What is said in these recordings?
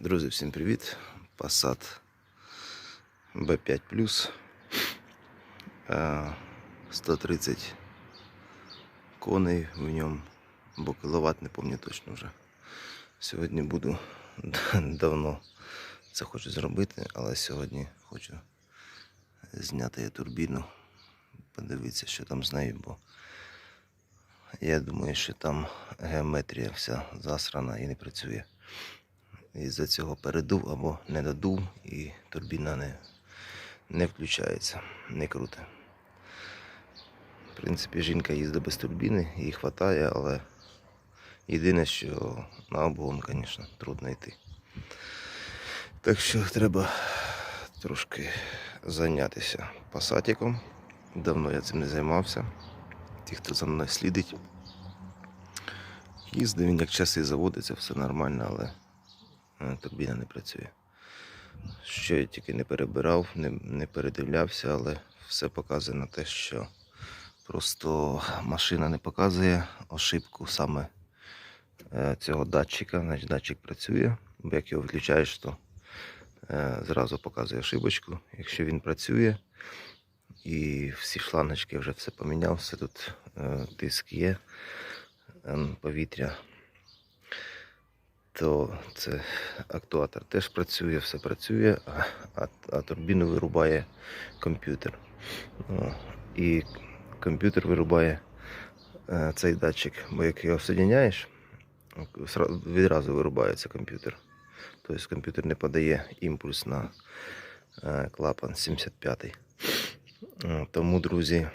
Друзі, всім привіт! Passat B5 Е, 130 коней в ньому, бо кіловат не пам'ятаю точно вже. Сьогодні буду давно це хочу зробити, але сьогодні хочу зняти я турбіну, подивитися, що там з нею, бо я думаю, що там геометрія вся засрана і не працює. Із-за цього передув або не додув і турбіна не, не включається, не круте. В принципі, жінка їздить без турбіни, їй вистачає, але єдине, що на обгон, звісно, трудно йти. Так що треба трошки зайнятися пасатиком. Давно я цим не займався. Ті, хто за мною слідить. Їздив він як часи заводиться, все нормально, але турбіна не працює. Що я тільки не перебирав, не, не передивлявся, але все показує на те, що просто машина не показує ошибку саме е, цього датчика. Значить, датчик працює, бо як його виключаєш, то е, зразу показує ошибочку. Якщо він працює і всі шланочки вже все поміняв, все тут е, тиск є, ем, повітря то це актуатор теж працює, все працює, а, а, а турбіну вирубає комп'ютер. І комп'ютер вирубає е, цей датчик, бо як його соединяєш, відразу вирубається комп'ютер. Тобто комп'ютер не подає імпульс на е, клапан 75-й. Тому, друзі,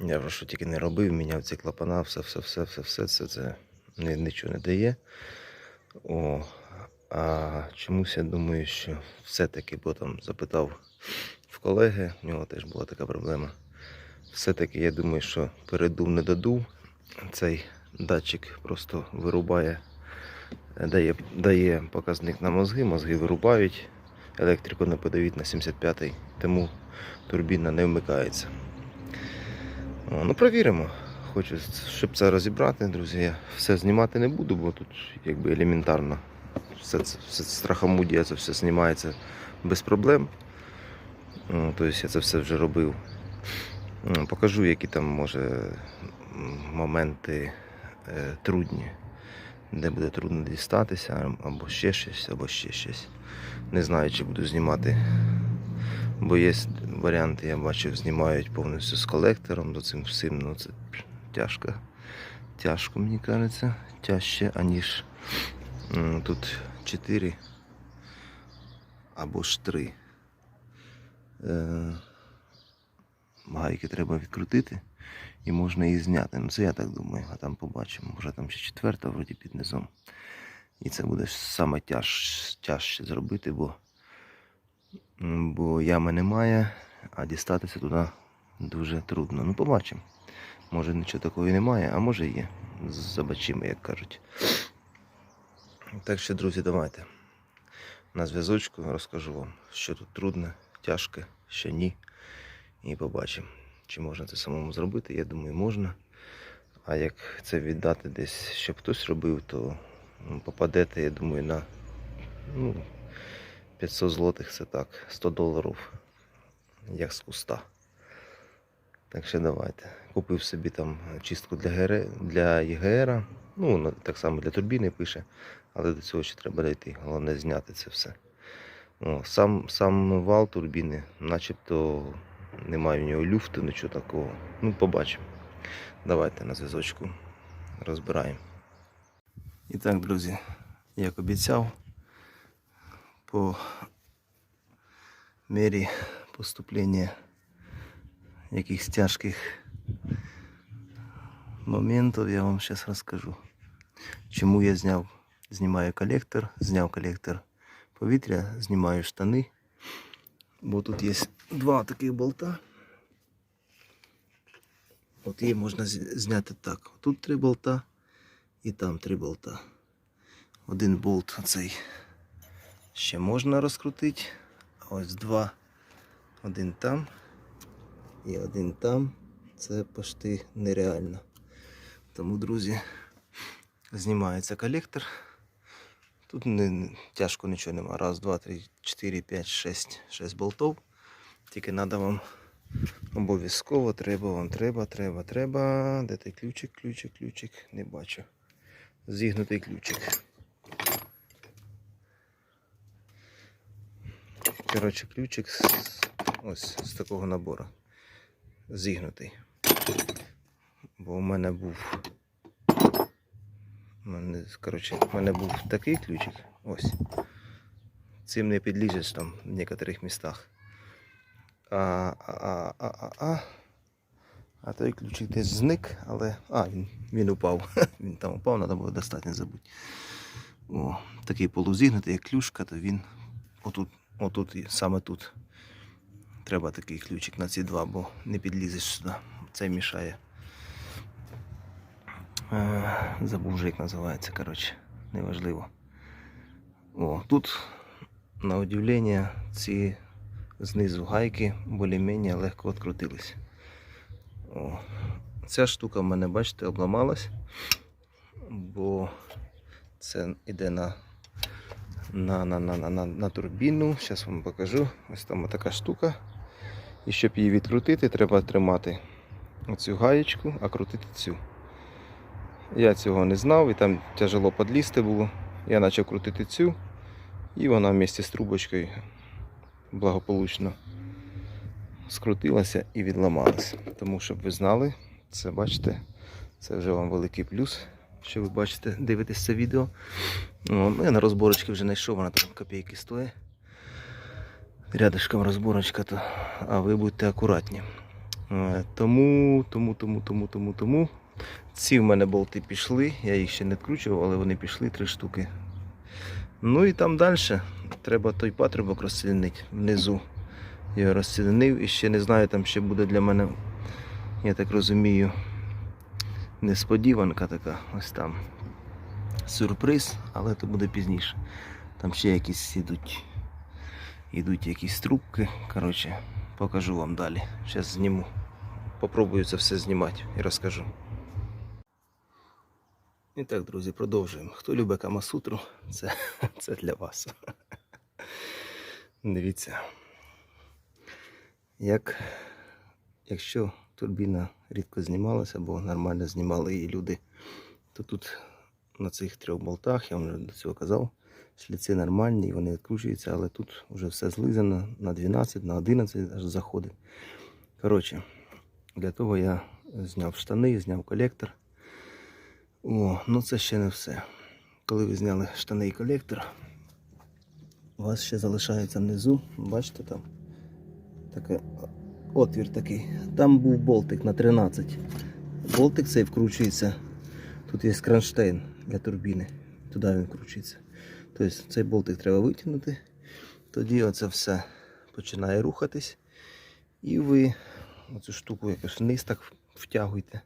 я вже що тільки не робив, міняв ці клапана, все, все, все, це нічого не дає. О, а чомусь я думаю, що все-таки, бо там запитав в колеги, в нього теж була така проблема. Все-таки я думаю, що передув не додув. Цей датчик просто вирубає, дає, дає показник на мозги, мозги вирубають, електрику не подають на 75-й, тому турбіна не вмикається. О, ну, провіримо. Хочу, щоб це розібрати, друзі. Я все знімати не буду, бо тут якби елементарно. Все, все це страхомудія, це все знімається без проблем. О, Тобто я це все вже робив. М, Покажу, які там може моменти е, трудні, де буде трудно дістатися, або ще щось, або ще щось. Не знаю, чи буду знімати. Бо є варіанти, я бачив, знімають повністю з колектором, до цим всім, ну це тяжко. Тяжко, мені кажеться. Тяжче, аніж тут 4 або ж 3. Е, гайки треба відкрутити і можна її зняти. Ну це я так думаю, а там побачимо. Може там ще четверта вроді під низом. І це буде саме тяж, тяжче зробити, бо, бо ями немає, а дістатися туди дуже трудно. Ну, побачимо. Може нічого такого немає, а може є. Забачимо, як кажуть. Так що, друзі, давайте. На зв'язочку розкажу вам, що тут трудно, тяжко, що ні. І побачимо, чи можна це самому зробити. Я думаю, можна. А як це віддати десь, щоб хтось робив, то ну, попадете, я думаю, на ну, 500 злотих це так, 100 доларів, як з куста. Так що давайте. Купив собі там чистку для, ГР, для ЄГР. Ну, так само для турбіни пише, але до цього ще треба дійти. Головне зняти це все. О, сам, сам вал турбіни, начебто немає в нього люфту, нічого такого. Ну, побачимо. Давайте на зв'язочку розбираємо. І так, друзі, як обіцяв, по мірі поступлення якихось тяжких моментів я вам зараз розкажу. Чому я зняв, знімаю колектор, зняв колектор повітря, знімаю штани. Бо тут є два таких болта. От її можна зняти так. Тут три болта і там три болта. Один болт цей ще можна розкрутити. А ось два. Один там і один там. Це почти нереально. Тому, друзі, знімається колектор, Тут не, тяжко нічого нема. Раз, два, три, чотири, п'ять, шесть. Шесть болтов. Тільки треба вам обов'язково, треба вам, треба, треба, треба. Де той ключик, ключик, ключик? Не бачу. Зігнутий ключик. Коротше, ключик з, ось з такого набору. Зігнутий. Бо у мене був. У мене, коротше, у мене був такий ключик. Ось. Цим не підлізеш там в некоторих містах. А, а, а, а, а, а. Той ключик десь зник, але. А, він, він упав. Він там упав, треба було достати, не забудь. О, такий полузігнутий, як клюшка, то він отут, отут саме тут. Треба такий ключик на ці два, бо не підлізеш сюди. Це мішає. Е, Забув вже як називається, коротше, неважливо. О, тут, на удивлення, ці знизу гайки більш-менш легко відкрутились. Ця штука в мене, бачите, обламалась, бо це йде на, на, на, на, на, на турбіну. Зараз вам покажу. Ось там така штука. І щоб її відкрутити, треба тримати оцю гаєчку, а крутити цю. Я цього не знав і там тяжело підлізти було. Я почав крутити цю, і вона вместе з трубочкою благополучно скрутилася і відламалася. Тому, щоб ви знали, це бачите, це вже вам великий плюс, що ви бачите, дивитесь це відео. Ну, я на розборочки вже знайшов, вона там копійки стоїть. Рядышком розборочка, то, а ви будьте акуратні. Е, Тому, тому, тому, тому, тому, тому. Ці в мене болти пішли, я їх ще не відкручував, але вони пішли три штуки. Ну і там далі треба той патрубок розсоединити внизу. Я його розсоединив і ще не знаю, там ще буде для мене, я так розумію, несподіванка така. Ось там. Сюрприз, але це буде пізніше. Там ще якісь ідуть, ідуть якісь трубки. Коротше, покажу вам далі. Зараз зніму. Попробую це все знімати і розкажу. І так, друзі, продовжуємо. Хто любить Камасутру, це, це для вас. Дивіться. Як, якщо турбіна рідко знімалася, або нормально знімали її люди, то тут на цих трьох болтах, я вам вже до цього казав, шліци нормальні, вони відкручуються, але тут вже все злизано на 12, на 11 аж заходить. Коротше, для того я зняв штани, зняв колектор. О, ну це ще не все. Коли ви зняли штани і колектор, у вас ще залишається внизу, бачите там? Таке отвір такий. Там був болтик на 13. Болтик цей вкручується. Тут є кронштейн для турбіни. Туди він вкручується. Тобто цей болтик треба витягнути. Тоді оце все починає рухатись. І ви оцю штуку якось вниз так втягуєте.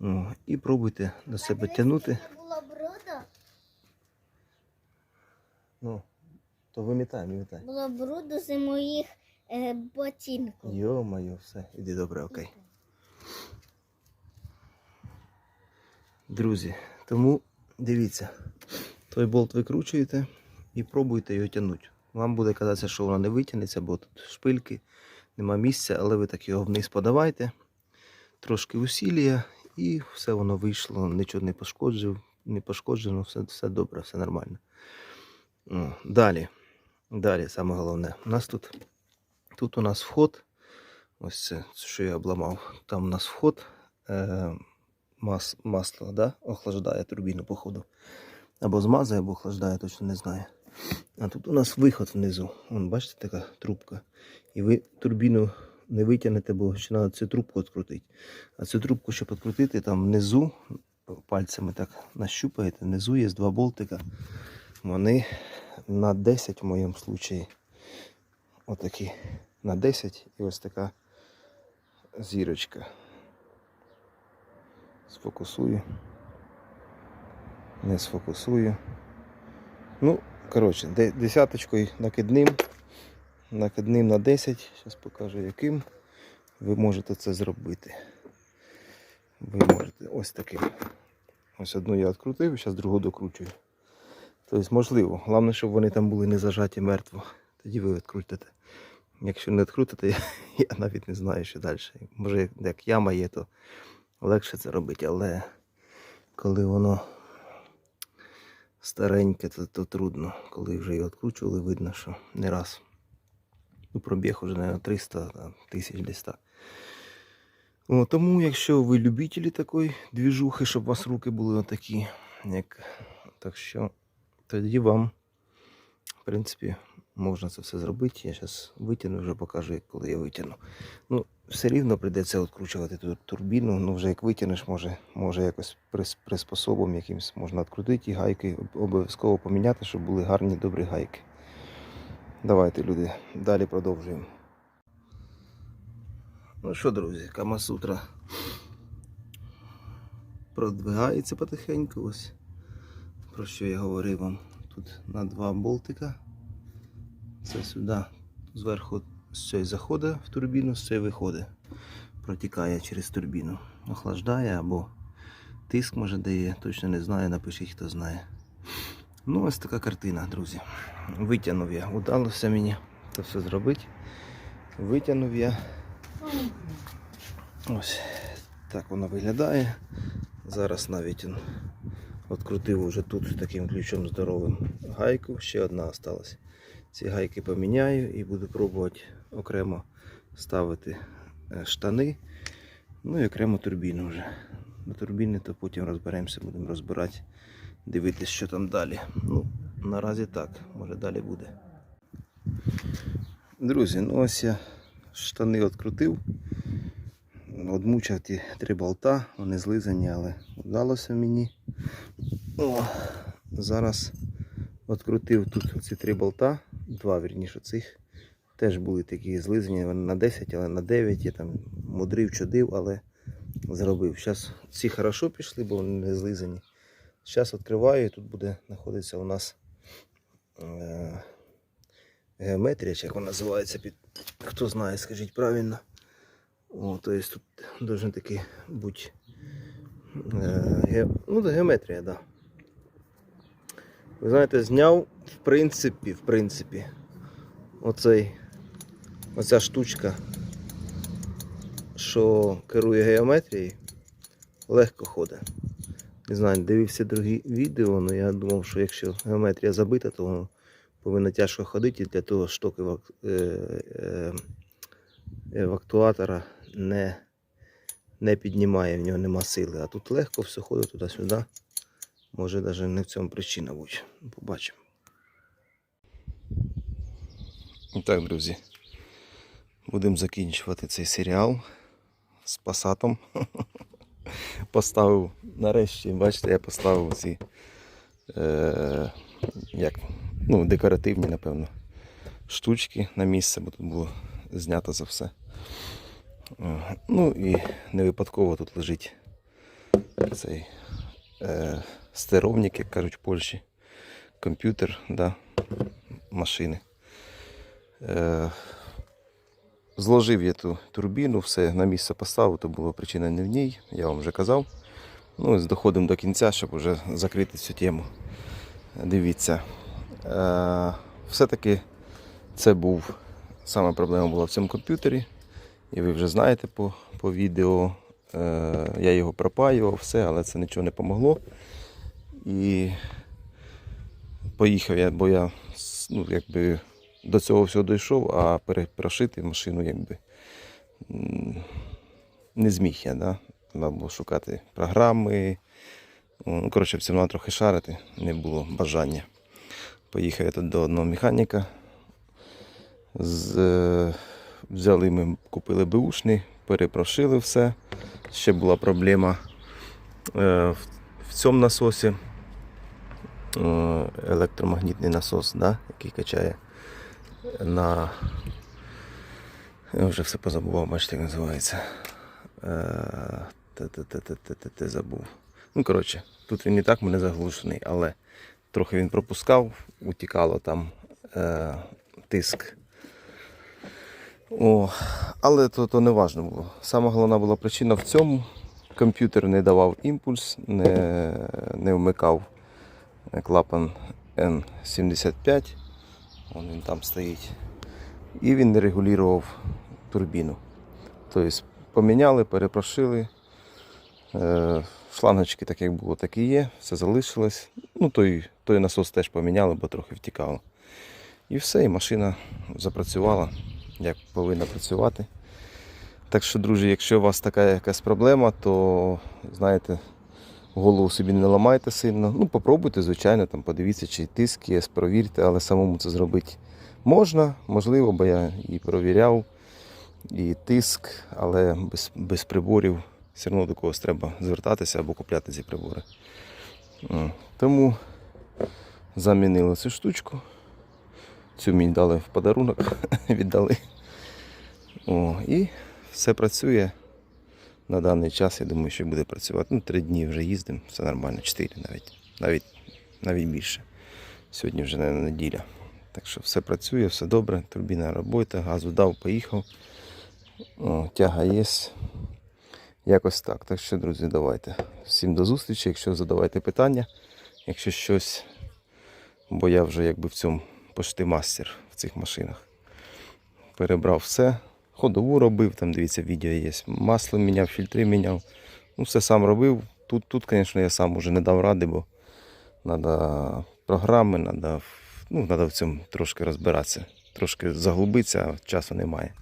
О, і пробуйте до себе тягнути. Ну, то вимітай, вимітай. було бруду з моїх е, ботинків. Йо-моє, все, іди добре, окей. Друзі, тому дивіться, той болт викручуєте і пробуйте його тягнути. Вам буде казатися, що воно не витягнеться, бо тут шпильки, нема місця, але ви так його вниз подавайте, трошки усілія, і все воно вийшло, нічого не пошкоджив, не пошкоджено, все, все добре, все нормально. Далі. Далі, саме головне. У нас тут, тут у нас вход. Ось це, що я обламав. Там у нас вход. Е, мас, масло да? охлаждає турбіну, походу. Або змазує, або охлаждає, точно не знаю. А тут у нас виход внизу. Вон, бачите, така трубка. І ви турбіну не витягнете, бо ще треба цю трубку відкрутити. А цю трубку, щоб відкрутити, там внизу пальцями так нащупаєте, внизу є два болтика. Вони на 10 в моєму случаї. Отакі. На 10 і ось така зірочка. Сфокусую. Не сфокусую. Ну, коротше, десяточкою накидним. Накидним на 10. Зараз покажу яким. Ви можете це зробити. Ви можете ось таким. Ось одну я відкрутив, зараз другу докручую. Тобто, можливо. Головне, щоб вони там були не зажаті мертво. Тоді ви відкрутите. Якщо не відкрутите, я, я навіть не знаю, що далі. Може, як яма є, то легше це робити, але коли воно стареньке, то, то трудно. Коли вже його відкручували, видно, що не раз. Ну, пробіг уже, мабуть, 300 там, тисяч десь так. О, тому, якщо ви любителі такої двіжухи, щоб у вас руки були отакі, як так що тоді вам, в принципі, можна це все зробити. Я зараз витягну, вже покажу, коли я витягну. Ну, все рівно прийдеться відкручувати ту турбіну. Ну, вже як витягнеш, може, може якось прис- приспособом якимось можна відкрутити і гайки обов'язково поміняти, щоб були гарні добрі гайки. Давайте, люди, далі продовжуємо. Ну що, друзі, Камасутра продвигається потихеньку. Ось про що я говорив вам. Тут на два болтика. Це сюди зверху з цієї заходить в турбіну, з цієї виходить. Протікає через турбіну. Охлаждає або тиск може дає, точно не знаю, напишіть, хто знає. Ну, ось така картина, друзі. Витягнув я. Удалося мені це все зробити. Витягнув я. Ось так воно виглядає. Зараз навіть он відкрутив уже тут таким ключом здоровим гайку. Ще одна осталась. Ці гайки поміняю і буду пробувати окремо ставити е, штани. Ну і окремо турбіну вже. До турбіни то потім розберемося, будемо розбирати, дивитися, що там далі. Ну, наразі так, може далі буде. Друзі, ну ось я штани відкрутив. Одмучав ті три болта, вони злизані, але вдалося мені. О, зараз відкрутив тут ці три болта, два вірніше цих. Теж були такі злизані, на 10, але на 9. Я там мудрив, чудив, але зробив. Зараз ці хорошо пішли, бо вони не злизані. Зараз відкриваю, і тут буде знаходитися у нас е, геометрія, як вона називається, під, хто знає, скажіть правильно. О, то есть тут должен таки бути е, ге, ну, геометрія, да. Ви знаєте, зняв, в принципі, в принципі, оцей, оця штучка, що керує геометрією, легко ходить. Не знаю, дивився другі відео, але я думав, що якщо геометрія забита, то воно повинно тяжко ходити і для того шток евак... е, е, евактуатора не, не піднімає, в нього нема сили. А тут легко все ходить туди-сюди. Може навіть не в цьому причина бути. Побачимо. Так, друзі. Будемо закінчувати цей серіал з пасатом. Поставив нарешті, бачите, я поставив ці е, як, ну, декоративні, напевно, штучки на місце, бо тут було знято за все. Е, Ну і не випадково тут лежить цей е, стеровник, як кажуть в Польщі, комп'ютер да, машини. Е, зложив я ту турбіну, все на місце поставив, то була причина не в ній, я вам вже казав. Ну, доходимо до кінця, щоб вже закрити цю тему. Дивіться. Е, все-таки це був саме проблема була в цьому комп'ютері. І ви вже знаєте по, по відео. Е, я його пропаював, все, але це нічого не помогло. І поїхав я, бо я ну, якби, до цього всього дійшов, а перепрошити машину якби, не зміг я. Да? Треба було шукати програми. Ну, коротше, все одно трохи шарити, не було бажання. Поїхав я тут до одного механіка. З, е, взяли ми, купили беушний, перепрошили все. Ще була проблема е, в, в цьому насосі. Е, електромагнітний насос, да, який качає на. Я вже все позабував, бачите, як називається. Те-те-те-те-те-те забув. Ну, коротше, тут він і так мене заглушений, але трохи він пропускав, утікало там е, тиск. О, але то, то не важно було. Сама головна була причина в цьому. Комп'ютер не давав імпульс, не, не вмикав клапан N75. Вон він там стоїть. І він не регулював турбіну. Тобто поміняли, перепрошили. Е, шлангочки так як було, так і є, все залишилось. Ну, той, той насос теж поміняли, бо трохи втікало. І все, і машина запрацювала, як повинна працювати. Так що, друзі, якщо у вас така якась проблема, то знаєте, голову собі не ламайте сильно. Ну, попробуйте, звичайно, там подивіться, чи тиск є, провірте, але самому це зробити можна, можливо, бо я і провіряв, і тиск, але без, без приборів все одно до когось треба звертатися або купляти ці прибори. Тому замінили цю штучку. Цю мені дали в подарунок, віддали. О, і все працює на даний час. Я думаю, що буде працювати. Ну, три дні вже їздимо, все нормально, чотири навіть, навіть, навіть більше. Сьогодні вже не неділя. Так що все працює, все добре, турбіна робота, газу дав, поїхав. О, тяга є. Якось так. Так що, друзі, давайте. Всім до зустрічі. Якщо задавайте питання, якщо щось, бо я вже якби в цьому почти мастер в цих машинах. Перебрав все. Ходову робив, там дивіться, відео є. Масло міняв, фільтри міняв. Ну, все сам робив. Тут, тут, звісно, я сам уже не дав ради, бо треба програми, треба, ну, в цьому трошки розбиратися, трошки заглубитися, а часу немає.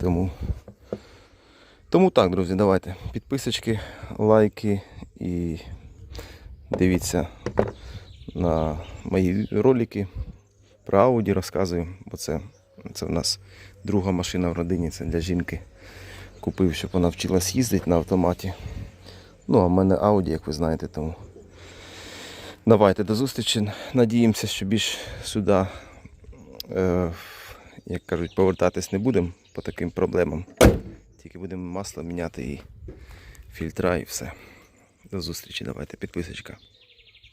Тому, тому так, друзі, давайте. Підписочки, лайки і дивіться на мої ролики про Ауді розказую, бо це, це в нас друга машина в родині, це для жінки. Купив, щоб вона вчилась їздити на автоматі. Ну, а в мене Ауді, як ви знаєте, тому. Давайте до зустрічі. Надіємося, що більш сюди, е, як кажуть, повертатись не будемо по таким проблемам. Тільки будемо масло міняти і фільтра і все. До зустрічі, давайте, підписочка.